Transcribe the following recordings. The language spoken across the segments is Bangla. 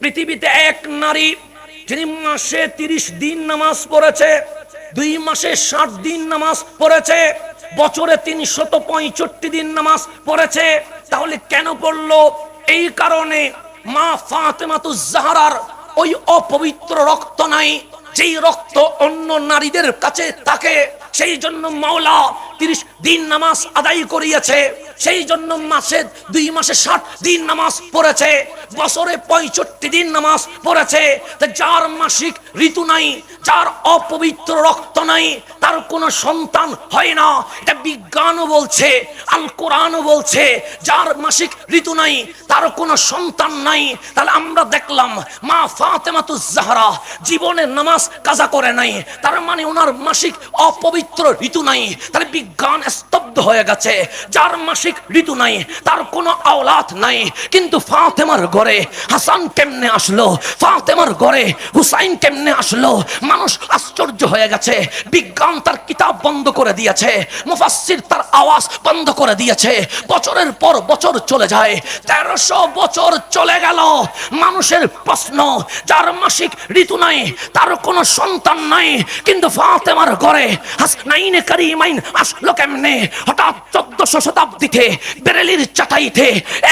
পৃথিবীতে এক নারী, যিনি মাসে তিরিশ দিন নামাজ পড়েছে, দুই মাসে ষাট দিন নামাজ পড়েছে, বছরে তিনশত পঁয়ষট্টি দিন নামাজ পড়েছে, তাহলে কেন পড়ল? এই কারণে মা ফাতেমাতু জাহারার ওই অপবিত্র রক্ত নাই, যেই রক্ত অন্য নারীদের কাছে থাকে, সেই জন্য মাওলা তিরিশ দিন নামাজ আদায় করিয়েছে। সেই জন্য মাসে দুই মাসে ষাট দিন নামাজ পড়েছে। বছরে পঁয়ষট্টি দিন নামাজ পড়েছে। যার মাসিক ঋতু নাই, যার অপবিত্র রক্ত নাই, তার কোনো সন্তান হয় না। এটা বিজ্ঞানও বলছে আল কোরআনও বলছে, যার মাসিক ঋতু নাই, তার কোনো সন্তান নাই। তাহলে আমরা দেখলাম, মা ফাতেমাতু জাহরা জীবনে নামাজ কাজা করে নাই। তার মানে ওনার মাসিক অপবিত্র ঋতু নাই। তাহলে বিজ্ঞান স্তব্ধ হয়ে গেছে। যার মাসিক ঋতু নাই, তার কোনো আওলাদ নাই। কিন্তু ফাতেমার ঘরে হাসান কেমনে আসলো? ফাতেমার ঘরে হুসাইন কেমনে আসলো? মানুষ আশ্চর্য হয়ে গেছে। বিজ্ঞান তার কিতাব বন্ধ করে দিয়েছে। মুফাসসির তার আওয়াজ বন্ধ করে দিয়েছে। বছরের পর বছর চলে যায়। তেরোশো বছর চলে গেল। মানুষের প্রশ্ন, যার মাসিক ঋতু নাই, তার কোনো সন্তান নাই। কিন্তু ফাতেমার ঘরে হাসনাইনে কারিমাইন আসলো কেমনে? হঠাৎ চোদ্দশো শতাব্দীতে বেরেলির চাটাইতে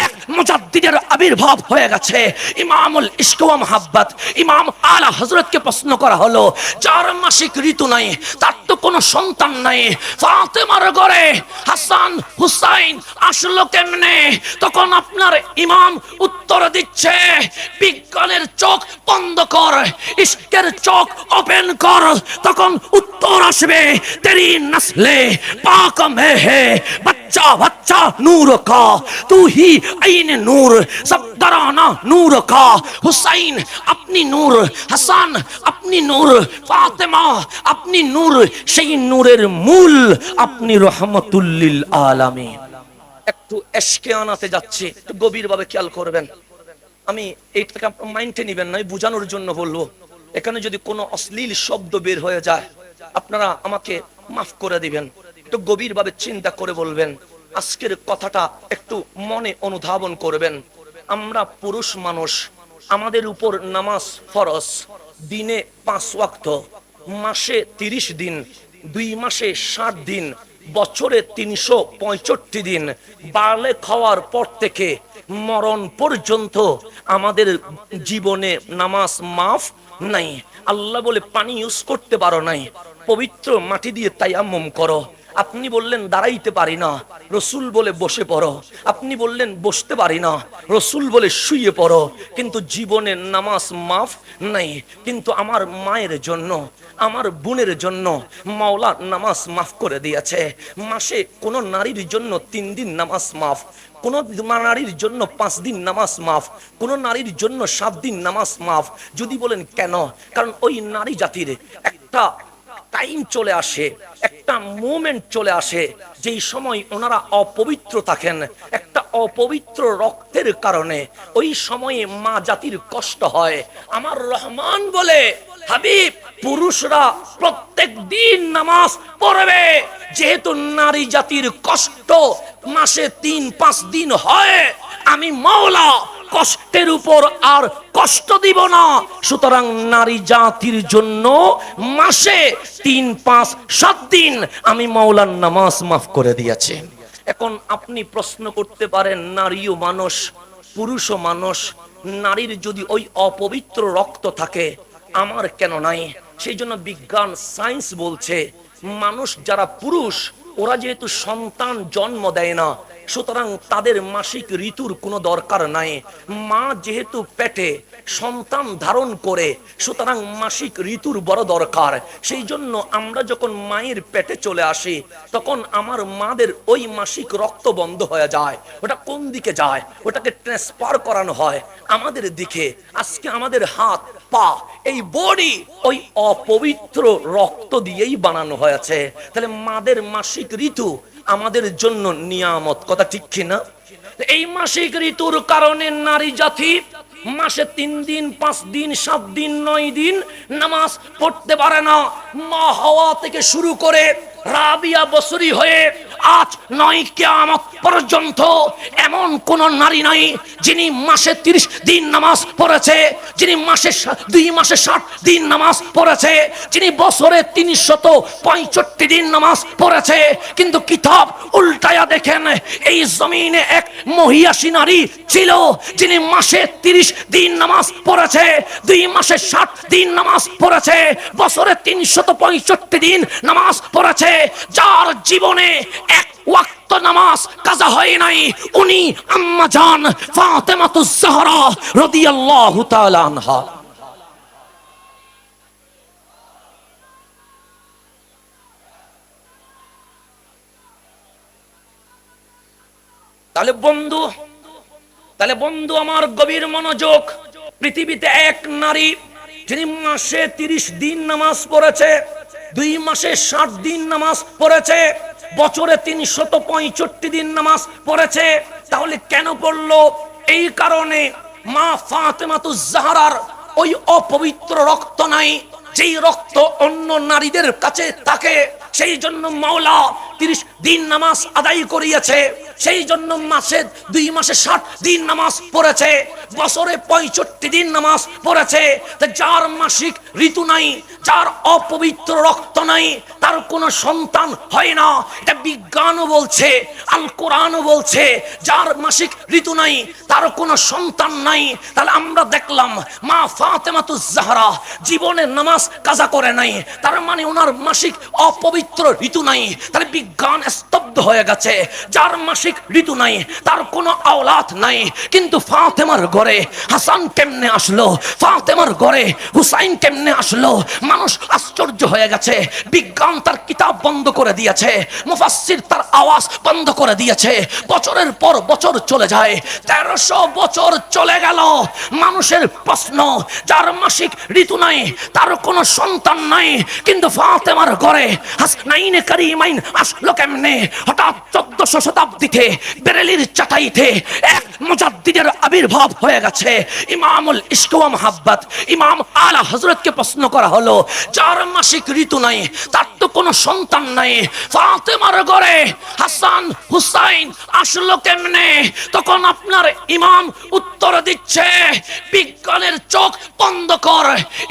এক মুজাদ্দিদের আবির্ভাব হয়ে গেছে। ইমামুল ইশকুয়া মোহাব্বত, ইমাম আলা হজরতকে প্রশ্ন করা হলো যার মাসিক ঋতু নাই, তার তো কোনো সন্তান নাই। ফাতেমার ঘরে হাসান হুসাইন আসলো কেমনে? তখন আপনার ইমাম উত্তর দিচ্ছে, বিজ্ঞানের চোখ বন্ধ কর ইস্কের চোখ ওপেন কর। তখন উত্তর আসবে, তেরি নসলে, পাক মে হে बच्चा बच्चा नूर का तू ही आईन नूर सब दराना नूर का हुसैन अपनी नूर হাসান আপনি নূর ফাতেমা আপনি নূর সেই নূরের মূল আপনি রহমতুল্লিল আলামিন একটু এসকে আনাতে যাচ্ছি একটু গভীরভাবে খেয়াল করবেন আমি এইটাকে আপনার মাইন্ডে নিবেন না আমি বোঝানোর জন্য বলবো এখানে যদি কোনো অশ্লীল শব্দ বের হয়ে যায় আপনারা আমাকে মাফ করে দিবেন একটু গভীরভাবে চিন্তা করে বলবেন, আজকের কথাটা একটু মনে অনুধাবন করবেন। আমরা পুরুষ মানুষ, আমাদের উপর নামাজ ফরজ, দিনে পাঁচ ওয়াক্ত, মাসে তিরিশ দিন, দুই মাসে ষাট দিন, বছরে তিনশো পঁয়ষট্টি দিন, বালে খাওয়ার পর থেকে মরণ পর্যন্ত আমাদের জীবনে নামাজ মাফ নাই। আল্লাহ বলে, পানি ইউজ করতে পারো নাই। পবিত্র মাটি দিয়ে তাই করো। আপনি বললেন দাঁড়াইতে পারি না, রসুল বলে বসে পড়ো। আপনি বললেন বসতে পারি না, রসুল বলে শুয়ে পড়ো। কিন্তু জীবনে নামাজ মাফ নাই, কিন্তু আমার মায়ের জন্য, আমার বোনের জন্য মাওলা নামাজ মাফ করে দিয়েছে। মাসে কোনো নারীর জন্য তিন দিন নামাজ মাফ, কোন নারীর জন্য পাঁচ দিন নামাজ মাফ, কোন নারীর জন্য সাত দিন নামাজ মাফ। যদি বলেন কেন? কারণ ওই নারী জাতির একটা টাইম চলে আসে, একটা মুমেন্ট চলে আসে, যেই সময় ওনারা অপবিত্র থাকেন, একটা অপবিত্র রক্তের কারণে। ওই সময়ে মা জাতির কষ্ট হয়। আমার রহমান বলে, হাবিব, পুরুষরা প্রত্যেক দিন নামাজ পড়বে। যেহেতু নারী জাতির কষ্ট মাসে তিন, পাঁচ দিন হয়, আমি মাওলা কষ্টের উপর আর কষ্ট দিব না। সুতরাং নারী জাতির জন্য মাসে তিন, পাঁচ, সাত দিন আমি মাওলার নামাজ মাফ করে দিয়েছি। এখন আপনি প্রশ্ন করতে পারেন, নারীও মানুষ, পুরুষও মানুষ, নারীর যদি ওই অপবিত্র রক্ত থাকে, আমার কেন নাই? সেই জন্য বিজ্ঞান, সায়েন্স বলছে, মানুষ যারা পুরুষ ওরা যেহেতু সন্তান জন্ম দেয় না, সুতরাং তাদের মাসিক ঋতুর কোনো দরকার নাই। মা যেহেতু পেটে সন্তান ধারণ করে, সুতরাং মাসিক ঋতুর বড় দরকার। সেই জন্য আমরা যখন মায়ের পেটে চলে আসি, তখন আমার মাদের ওই মাসিক রক্ত বন্ধ হয়ে যায়। ওটা কোন দিকে যায়? ওটাকে ট্রান্সফার করানো হয়। আমাদের দিকে। আজকে আমাদের হাত পা, এই বডি ওই অপবিত্র রক্ত দিয়েই বানানো হয়েছে। তাহলে মাদের মাসিক ঋতু আমাদের জন্য নিয়ামত, কথা ঠিক কিনা এই মাসিক ঋতুর কারণে নারী জাতি মাসে তিন দিন, পাঁচ দিন, সাত দিন, নয় দিন নামাজ পড়তে পারে না। মা হওয়া থেকে শুরু করে রাবিয়া বসরি হয়ে আজ নয় কেয়ামত পর্যন্ত এমন কোন নারী নাই যিনি মাসে তিরিশ দিন নামাজ পড়েছে, যিনি মাসে দুই মাসে ষাট দিন নামাজ পড়েছে, যিনি বছরে তিনশত পঁয়ষট্টি দিন নামাজ পড়েছে। কিন্তু কিতাব উল্টায়া দেখেন, এই জমিনে এক মহিয়াসী নারী ছিল, যিনি মাসে তিরিশ দিন নামাজ পড়েছে, দুই মাসে ষাট দিন নামাজ পড়েছে, বছরে তিনশত পঁয়ষট্টি দিন নামাজ পড়েছে। যার জীবনে এক নামাজ কাজা হয় নাই। উনি আম্মা জান ফাতেমাতুজ জাহরা রাদিয়াল্লাহু তাআলা আনহা। তাহলে বন্ধু তাহলে বন্ধু আমার গভীর মনোযোগ, পৃথিবীতে এক নারী যিনি মাসে তিরিশ দিন নামাজ পড়েছে, দুই মাসে ষাট দিন নামাজ পড়েছে বছরে তিনশত পঁয়ষট্টি দিন নামাজ পড়েছে। তাহলে কেন পড়ল? এই কারণে মা ফাতেমাতু জাহারার ওই অপবিত্র রক্ত নাই, যেই রক্ত অন্য নারীদের কাছে থাকে, সেই জন্য মাওলা তিরিশ দিন নামাজ আদায় করিয়েছে। সেই জন্য মাসে দুই মাসে ষাট দিন নামাজ পড়েছে। বছরে পঁয়ষট্টি দিন নামাজ পড়েছে। যার মাসিক ঋতু নাই, যার অপবিত্র রক্ত নাই, তার কোনো সন্তান হয় না। এটা বিজ্ঞানও বলছে, আল কোরআনও বলছে, যার মাসিক ঋতু নাই, তার কোনো সন্তান নাই। তাহলে আমরা দেখলাম, মা ফাতেমাতু জাহরা জীবনে নামাজ কাজা করে নাই। তার মানে ওনার মাসিক অপবিত্র ঋতু নাই। তাহলে বিজ্ঞান স্তব্ধ হয়ে গেছে। যার মাসিক ঋতু নাই, তার কোনো আওলাদ নাই। কিন্তু ফাতেমার ঘরে হাসান কেমনে আসলো? ফাতেমার ঘরে হুসাইন কেমনে আসলো? মানুষ আশ্চর্য হয়ে গেছে। বিজ্ঞান তার কিতাব বন্ধ করে দিয়েছে। মুফাসসির তার আওয়াজ বন্ধ করে দিয়েছে। বছরের পর বছর চলে যায়। তেরোশো বছর চলে গেল। মানুষের প্রশ্ন, যার মাসিক ঋতু নাই, তার কোনো সন্তান নাই। কিন্তু ফাতেমার ঘরে হাসনাইনে কারিমাইন আসলো কেমনে হঠাৎ চোদ্দশো শতাব্দীতে বেরেলির চাটাইতে এক মুজাদ্দিদের আবির্ভাব হয়ে গেছে। ইমামুল ইস্কুয়া মাহাব্বাত, ইমাম আলা হজরতকে প্রশ্ন করা হলো যার মাসিক ঋতু নাই, তার তো কোনো সন্তান নাই। ফাতেমার ঘরে হাসান হুসাইন আসলো কেমনে? তখন আপনার ইমাম উত্তর দিচ্ছে, বিজ্ঞানের চোখ বন্ধ কর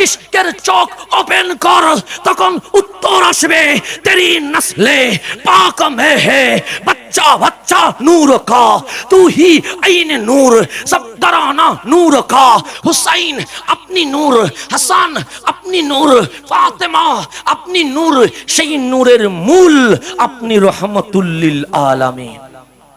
ইস্কের চোখ ওপেন কর। তখন উত্তর আসবে তেরি নসলে پاک میں ہے، بچہ بچہ نور کا، تو ہی عین نور، سب ترانہ نور کا۔ حسین اپنی نور، حسن اپنی نور، فاطمہ اپنی نور شئی نور مول اپنی رحمت للعالمین۔